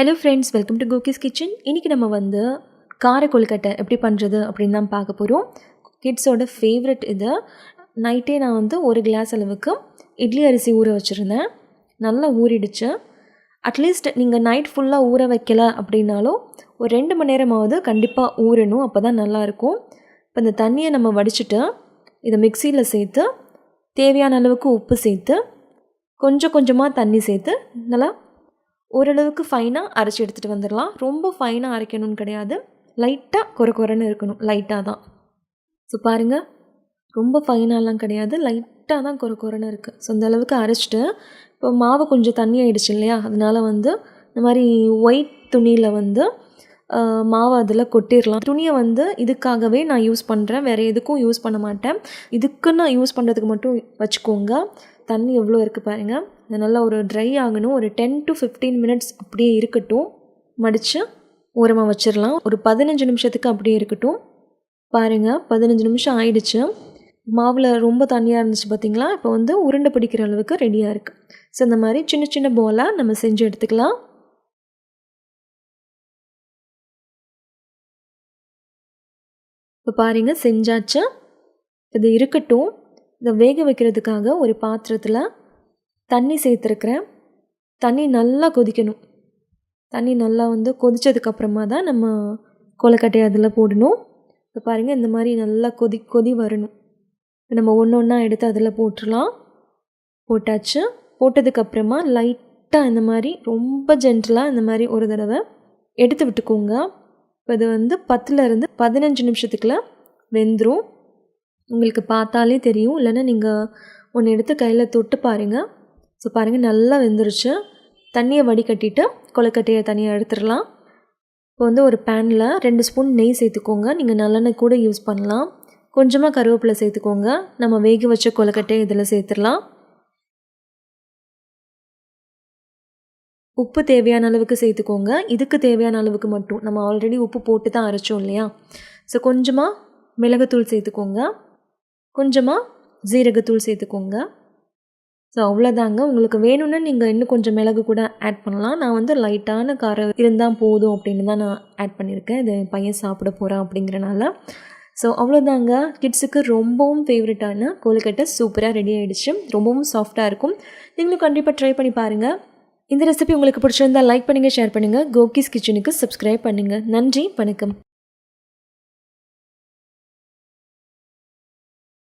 Hello friends welcome to Kokis kitchen இன்றைக்கி நம்ம வந்து கார கொழுக்கட்டை எப்படி பண்ணுறது அப்படின்னு தான் பார்க்க போகிறோம் கிட்ஸோட ஃபேவரட் இது. நைட்டே நான் வந்து ஒரு கிளாஸ் அளவுக்கு இட்லி அரிசி ஊற வச்சுருந்தேன். நல்லா ஊறிடுச்சு. அட்லீஸ்ட் நீங்கள் நைட் ஃபுல்லாக ஊற வைக்கல அப்படின்னாலும் ஒரு ரெண்டு மணி நேரமாவது கண்டிப்பாக ஊறணும். அப்போ தான் நல்லாயிருக்கும் இப்போ இந்த தண்ணியை நம்ம வடிச்சிட்டு இதை மிக்சியில் சேர்த்து தேவையான அளவுக்கு உப்பு சேர்த்து கொஞ்சம் கொஞ்சமாக தண்ணி சேர்த்து நல்லா ஓரளவுக்கு ஃபைனாக அரைச்சி எடுத்துகிட்டு வந்துடலாம். ரொம்ப ஃபைனாக அரைக்கணும்னு கிடையாது. லைட்டாக குறை குறைன்னு இருக்கணும். லைட்டாக தான். ஸோ பாருங்கள் ரொம்ப ஃபைனாலாம் கிடையாது. லைட்டாக தான் குறை குறைன்னு இருக்குது ஸோ அந்த அளவுக்கு அரைச்சிட்டு இப்போ மாவு கொஞ்சம் தண்ணி ஆகிடுச்சு இல்லையா? அதனால் வந்து இந்த மாதிரி ஒயிட் துணியில் வந்து மாவு அதில் கொட்டிடலாம். துணியை வந்து இதுக்காகவே நான் யூஸ் பண்ணுறேன் வேறு எதுக்கும் யூஸ் பண்ண மாட்டேன். இதுக்குன்னு நான் யூஸ் பண்ணுறதுக்கு மட்டும் வச்சுக்கோங்க. தண்ணி எவ்வளோ இருக்குது பாருங்கள் இது நல்லா ஒரு ட்ரை ஆகணும். ஒரு டென் டு ஃபிஃப்டீன் மினிட்ஸ் அப்படியே இருக்கட்டும். மடித்து ஓரமாக வச்சிடலாம் ஒரு பதினஞ்சு நிமிஷத்துக்கு அப்படியே இருக்கட்டும். பாருங்கள் பதினஞ்சு நிமிஷம் ஆயிடுச்சு. மாவில் ரொம்ப தண்ணியாக இருந்துச்சு பார்த்திங்களா இப்போ வந்து உருண்டை பிடிக்கிற அளவுக்கு ரெடியாக இருக்குது ஸோ இந்த மாதிரி சின்ன சின்ன போலாக நம்ம செஞ்சு எடுத்துக்கலாம். இப்போ பாருங்கள் செஞ்சாச்சு. இது இருக்கட்டும். இதை வேக வைக்கிறதுக்காக ஒரு பாத்திரத்தில் தண்ணி சேர்த்துருக்குறேன். தண்ணி நல்லா கொதிக்கணும். தண்ணி நல்லா வந்து கொதித்ததுக்கப்புறமா தான் நம்ம கொலக்கட்டையை அதில் போடணும். இப்போ பாருங்கள் இந்த மாதிரி நல்லா கொதி கொதி வரணும். நம்ம ஒன்று ஒன்றா எடுத்து அதில் போட்டுடலாம். போட்டாச்சு. போட்டதுக்கப்புறமா லைட்டாக இந்த மாதிரி ரொம்ப ஜென்டலாக இந்த மாதிரி ஒரு தடவை எடுத்து விட்டுக்கோங்க. இப்போ இது வந்து பத்துலேருந்து பதினஞ்சு நிமிஷத்துக்குள்ள வெந்துடும் உங்களுக்கு பார்த்தாலே தெரியும். இல்லைன்னா நீங்கள் ஒன்று எடுத்து கையில் தொட்டு பாருங்கள் ஸோ பாருங்கள் நல்லா வெந்துருச்சு. தண்ணியை வடிகட்டிட்டு கொழுக்கட்டையை தனியாக எடுத்துடலாம். இப்போ வந்து ஒரு பேனில் ரெண்டு ஸ்பூன் நெய் சேர்த்துக்கோங்க. நீங்கள் நல்லெண்ணெய் கூட யூஸ் பண்ணலாம். கொஞ்சமாக கருவேப்பிலை சேர்த்துக்கோங்க. நம்ம வேக வச்ச கொலக்கட்டையை இதில் சேர்த்துடலாம். உப்பு தேவையான அளவுக்கு சேர்த்துக்கோங்க. இதுக்கு தேவையான அளவுக்கு மட்டும். நம்ம ஆல்ரெடி உப்பு போட்டு தான் அரைச்சோம் இல்லையா? ஸோ கொஞ்சமாக மிளகுத்தூள் சேர்த்துக்கோங்க. கொஞ்சமாக ஜீரகத்தூள் சேர்த்துக்கோங்க. ஸோ அவ்வளோதாங்க உங்களுக்கு வேணும்னா நீங்கள் இன்னும் கொஞ்சம் மிளகு கூட ஆட் பண்ணலாம். நான் வந்து லைட்டான காரம் இருந்தால் போதும் அப்படின்னு தான் நான் ஆட் பண்ணியிருக்கேன். இது என் பையன் சாப்பிட போகிறான் அப்படிங்கிறனால. ஸோ அவ்வளோதாங்க கிட்ஸுக்கு ரொம்பவும் ஃபேவரட்டான கொழுக்கட்டை சூப்பராக ரெடி ஆகிடுச்சு ரொம்பவும் சாஃப்டாக இருக்கும். நீங்களும் கண்டிப்பாக ட்ரை பண்ணி பாருங்கள் இந்த ரெசிபி உங்களுக்கு பிடிச்சிருந்தால் லைக் பண்ணுங்கள் ஷேர் பண்ணுங்கள் கோகிஸ் கிச்சனுக்கு சப்ஸ்கிரைப் பண்ணுங்கள் நன்றி வணக்கம்.